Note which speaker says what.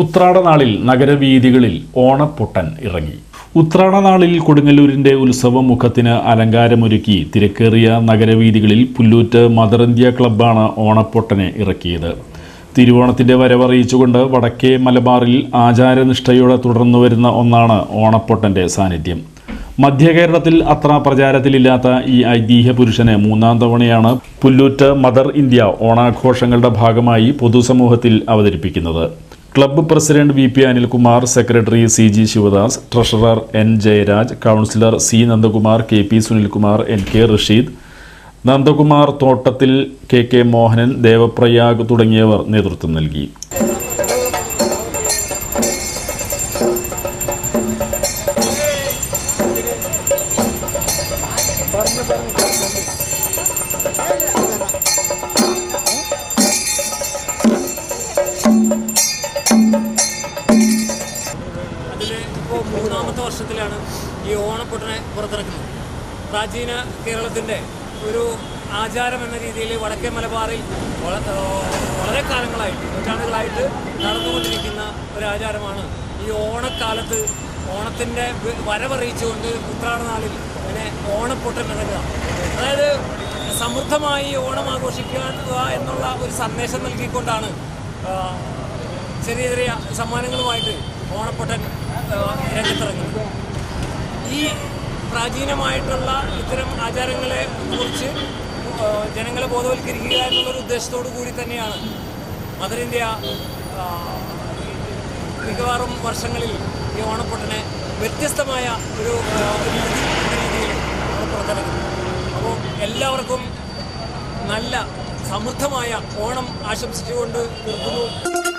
Speaker 1: ഉത്രാടനാളിൽ നഗരവീഥികളിൽ ഓണപ്പൊട്ടൻ ഇറങ്ങി. ഉത്രാടനാളിൽ കൊടുങ്ങല്ലൂരിന്റെ ഉത്സവ മുഖത്തിന് അലങ്കാരമൊരുക്കി തിരക്കേറിയ നഗരവീഥികളിൽ പുല്ലൂറ്റ് മദർ ഇന്ത്യ ക്ലബ്ബാണ് ഓണപ്പൊട്ടനെ ഇറക്കിയത്. തിരുവോണത്തിന്റെ വരവറിയിച്ചുകൊണ്ട് വടക്കേ മലബാറിൽ ആചാരനിഷ്ഠയോടെ തുടർന്നു വരുന്ന ഒന്നാണ് ഓണപ്പൊട്ടന്റെ സാന്നിധ്യം. മധ്യകേരളത്തിൽ അത്ര പ്രചാരത്തിലില്ലാത്ത ഈ ഐതിഹ്യ പുരുഷനെ മൂന്നാം തവണയാണ് പുല്ലൂറ്റ് മദർ ഇന്ത്യ ഓണാഘോഷങ്ങളുടെ ഭാഗമായി പൊതുസമൂഹത്തിൽ അവതരിപ്പിക്കുന്നത്. Club president V P Anilkumar secretary C G Sivadas treasurer N Jayaraj councillor C Nandakumar K P Sunilkumar N K Rasheed Nandakumar Thottathil K K Mohanan Devprayag തുടങ്ങിയവർ നേതൃത്വം നൽകി.
Speaker 2: വർഷത്തിലാണ് ഈ ഓണപ്പൊട്ടനെ പുറത്തിറക്കുന്നത്. പ്രാചീന കേരളത്തിന്റെ ഒരു ആചാരം എന്ന രീതിയിൽ വടക്കേ മലബാറിൽ വളരെ കാലങ്ങളായിട്ട് നൂറ്റാണ്ടുകളായിട്ട് നടന്നുകൊണ്ടിരിക്കുന്ന ഒരു ആചാരമാണ് ഈ ഓണക്കാലത്ത് ഓണത്തിന്റെ വരവറിയിച്ചുകൊണ്ട് ഉത്രാടനാളിൽ അങ്ങനെ ഓണപ്പൊട്ടൻ ഇറങ്ങുക. അതായത് സമൃദ്ധമായി ഓണം ആഘോഷിക്കുക എന്നുള്ള ഒരു സന്ദേശം നൽകിക്കൊണ്ടാണ് ചെറിയ ചെറിയ സമ്മാനങ്ങളുമായിട്ട് ഓണപ്പൊട്ടൻ രംഗത്തിറങ്ങുന്നത് ഈ പ്രാചീനമായിട്ടുള്ള ഇത്തരം ആചാരങ്ങളെ കുറിച്ച് ജനങ്ങളെ ബോധവൽക്കരിക്കുക എന്നുള്ളൊരു ഉദ്ദേശത്തോടു കൂടി തന്നെയാണ് മദർ ഇന്ത്യ മിക്കവാറും വർഷങ്ങളിൽ ഈ ഓണപ്പൊട്ടനെ വ്യത്യസ്തമായ ഒരു രീതിയിൽ പുറത്തിറങ്ങുന്നത് അപ്പോൾ എല്ലാവർക്കും നല്ല സമൃദ്ധമായ ഓണം ആശംസിച്ചുകൊണ്ട് നിർത്തുന്നു.